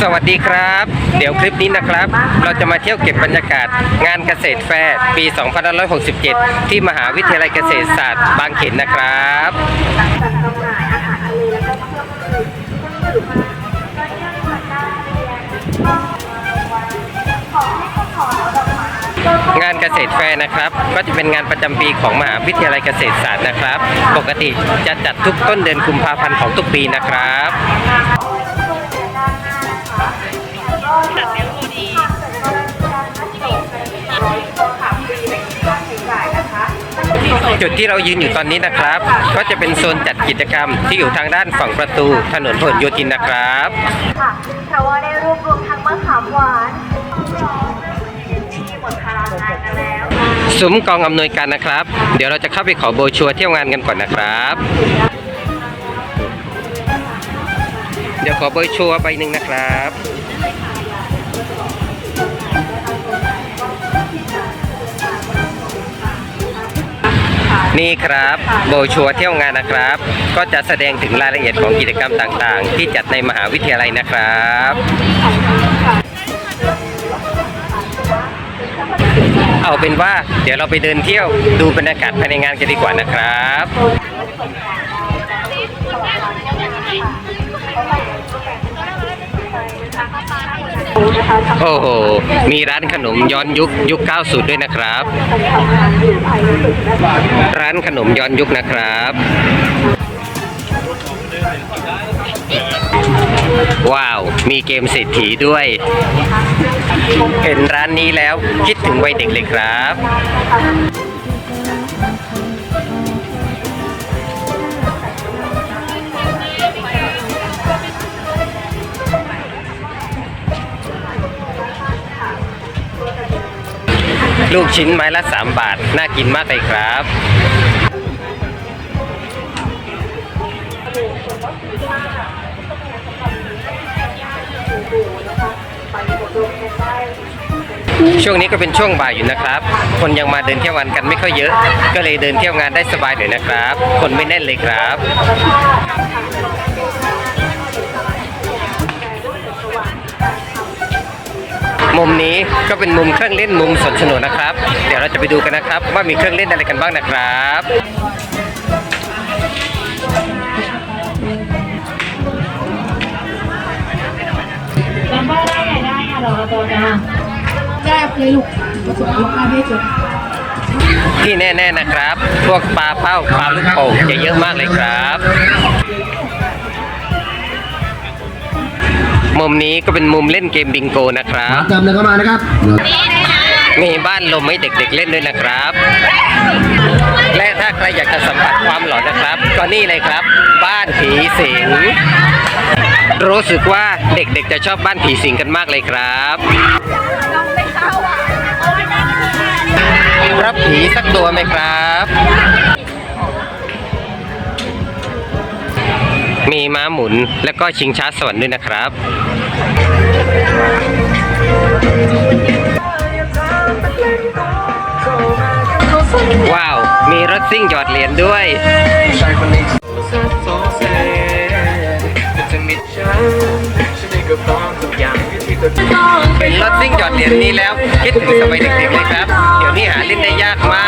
สวัสดีครับ เดี๋ยวคลิปนี้นะครับ เราจะมาเที่ยวเก็บบรรยากาศ งานเกษตรแฟร์ปี 2567 ที่มหาวิทยาลัยเกษตรศาสตร์บางเขนนะครับงานได้ขอให้ขอดอกไม้งานเกษตรแฟร์นะครับ ก็จะเป็นงานประจำปีของมหาวิทยาลัยเกษตรศาสตร์นะครับ ปกติจะจัดทุกต้นเดือนกุมภาพันธ์ของทุกปีนะครับ จุดที่เรายืนอยู่ตอนนี้นะครับ ก็จะเป็นโซนจัดกิจกรรมที่อยู่ทางด้านฝั่งประตูถนนพหลโยธินนะครับค่ะเพราะว่าได้รวบรวมทั้งมะขามหวานร้องที่หมดพลังงานกันแล้วซุ้มกองอำนวยการนะครับ เดี๋ยวเราจะเข้าไปขอโบรชัวร์เที่ยวงานกันก่อนนะครับ เดี๋ยวขอโบรชัวร์ใบหนึ่งนะครับ นี่ครับโบรชัวเที่ยวงานนะครับ ก็จะแสดงถึงรายละเอียดของกิจกรรมต่างๆ ที่จัดในมหาวิทยาลัยนะครับเอาเป็นว่าเดี๋ยวเราไปเดินเที่ยวดูบรรยากาศภายในงานกันดีกว่านะครับ โอ้โห มีร้านขนมย้อนยุคยุค 90 ด้วยนะครับ ร้านขนมย้อนยุคนะครับ ว้าว มีเกมเศรษฐีด้วย เห็นร้านนี้แล้วคิดถึงวัยเด็กเลยครับ ลูกชิ้นไม้ละ 3 บาท น่ากินมากเลยครับ ช่วงนี้ก็เป็นช่วงบ่ายอยู่นะครับ คนยังมาเดินเที่ยวงานกันไม่ค่อยเยอะ ก็เลยเดินเที่ยวงานได้สบายเลยนะครับ คนไม่แน่นเลยครับ มุมนี้ก็เป็นมุมเครื่องเล่นมุมสนสนุกนะครับ เดี๋ยวเราจะไปดูกันนะครับ ว่ามีเครื่องเล่นอะไรกันบ้างนะครับจำได้ได้ไงได้ค่ะราตัวจ้าได้เลยลูกผสมลูกค้าให้จบที่แน่ ๆนะครับ พวกปลาเป้าปลาลูกโป่งจะเยอะมากเลยครับ มุมนี้ก็เป็นมุมเล่นเกมบิงโกนะครับจำเลยเข้ามานะครับ มีบ้านลมให้เด็กๆเล่นด้วยนะครับ และถ้าใครอยากจะสัมผัสความหลอนนะครับ ก็นี่เลยครับ บ้านผีสิงรู้สึกว่าเด็กๆจะชอบบ้านผีสิงกันมากเลยครับรับผีสักตัวไหมครับ มีม้าหมุนและก็ชิงช้าสวรรค์ด้วยนะครับ ว้าว มีรถซิ่งหยอดเหรียญด้วย เป็นรถซิ่งหยอดเหรียญนี้แล้ว คิดถึงสมัยเด็กๆเลยครับ เดี๋ยวนี้หาเล่นได้ยากมาก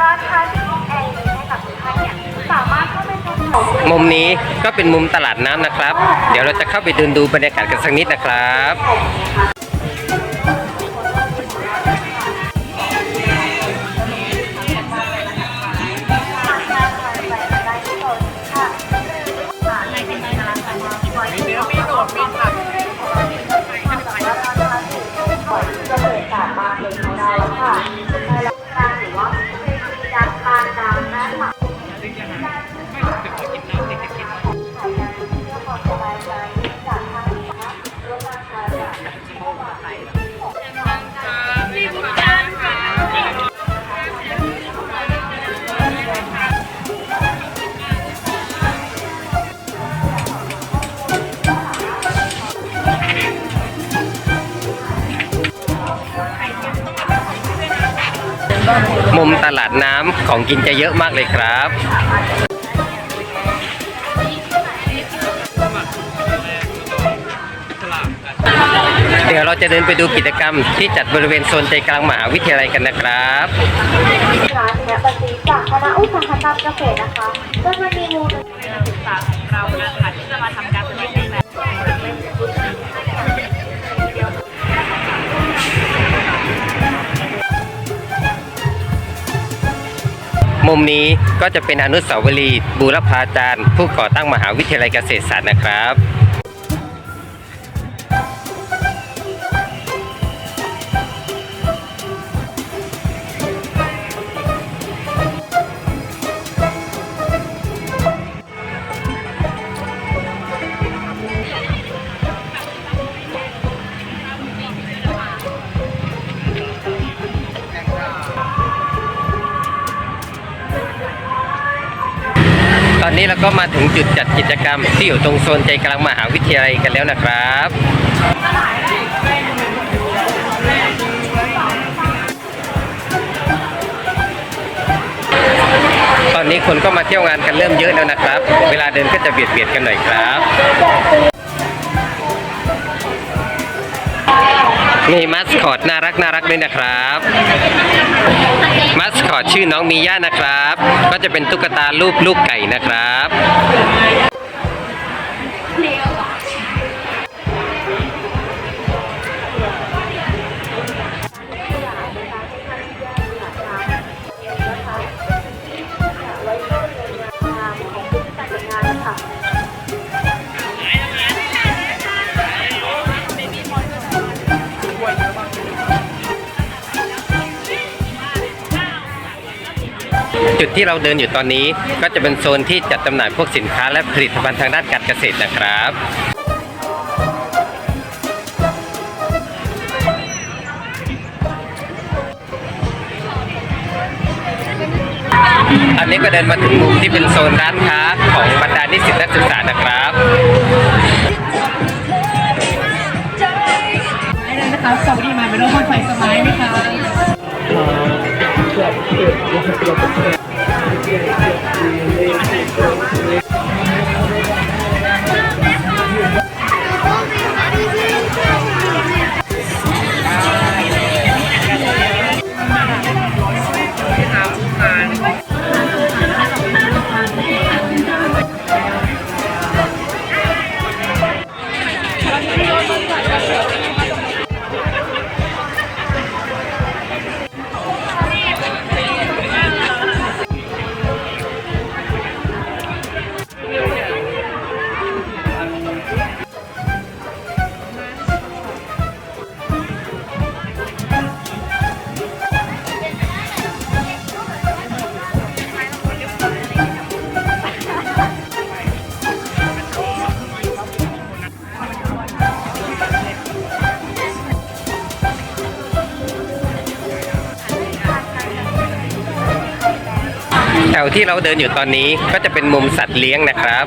ร้านค้าที่ห้องแอร์ให้กับทุกท่านเนี่ยสามารถเข้าไปชมของ มุมนี้ก็เป็นมุมตลาดน้ำนะครับ เดี๋ยวเราจะเข้าไปเดินดูบรรยากาศกันสักนิดนะครับ ตลาดน้ำของกินจะเยอะมากเลยครับ เดี๋ยวเราจะเดินไปดูกิจกรรมที่จัดบริเวณโซนใจกลางมหาวิทยาลัยกันนะครับร้านเนี่ยบัญชีจากคณะอุตสาหกรรมเกษตรนะคะก็จะมีมูลนิธิศึกษาของเรานะคะที่จะมาทำการ มุมนี้ก็จะเป็นอนุสาวรีย์บูรพาจารย์ ผู้ก่อตั้งมหาวิทยาลัยเกษตรศาสตร์นะครับ ตอนนี้เราก็มาถึงจุดจัดกิจกรรม ที่อยู่ตรงโซนใจกลางมหาวิทยาลัยกันแล้วนะครับตอนนี้คนก็มาเที่ยวงานกันเริ่มเยอะแล้วนะครับ เวลาเดินก็จะเบียดเบียดกันหน่อยครับ มีมัสคอตน่ารักน่ารักด้วยนะครับ มัสคอตชื่อน้องมีย่านะครับ ก็จะเป็นตุ๊กตารูปลูกไก่นะครับ จุดที่เราเดินอยู่ตอนนี้ ก็จะเป็นโซนที่จัดจำหน่ายพวกสินค้าและผลิตภัณฑ์ทางด้านการเกษตรนะครับอันนี้ก็เดินมาถึงมุมที่เป็นโซนร้านค้าของบรรดานิสิตนักศึกษานะครับไอ้นั่นะคะสวัสดีมาไม่ต้องคไฟสบายไหมคะ วที่เราเดินอยู่ตอนนี้ก็จะเป็นมุมสัตว์เลี้ยงนะครับ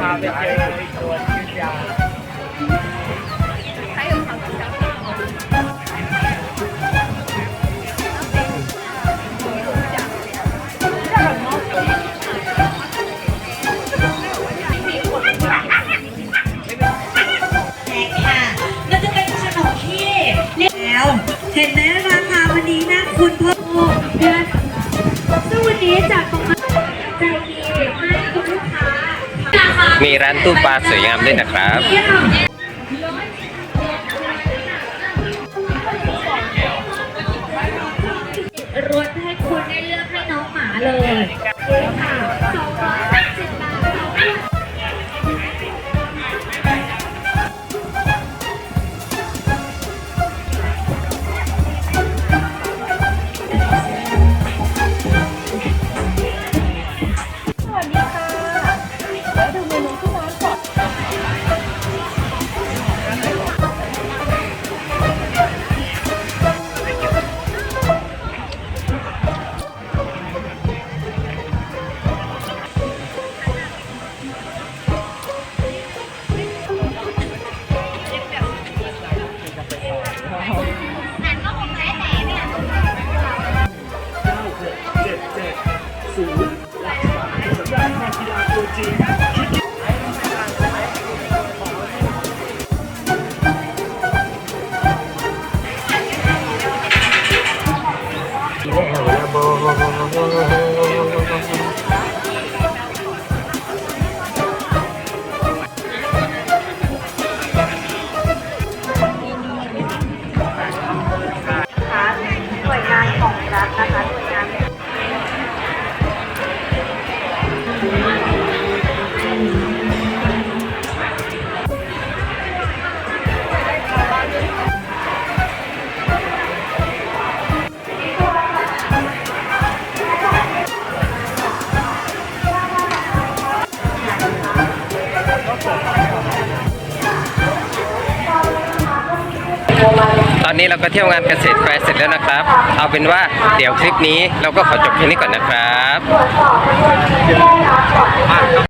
ค่ คุณพ่อเดือนซึ่งวันนี้จากตรงนั้นใจดีให้คุณลูกค้าราคามีร้านตู้ปลาสวยงามด้วยนะครับ อนนี้เราก็เที่ยวงานเกษตรแฟร์เสร็จแล้วนะครับ เอาเป็นว่าเดี๋ยวคลิปนี้เราก็ขอจบแค่นี้ก่อนนะครับ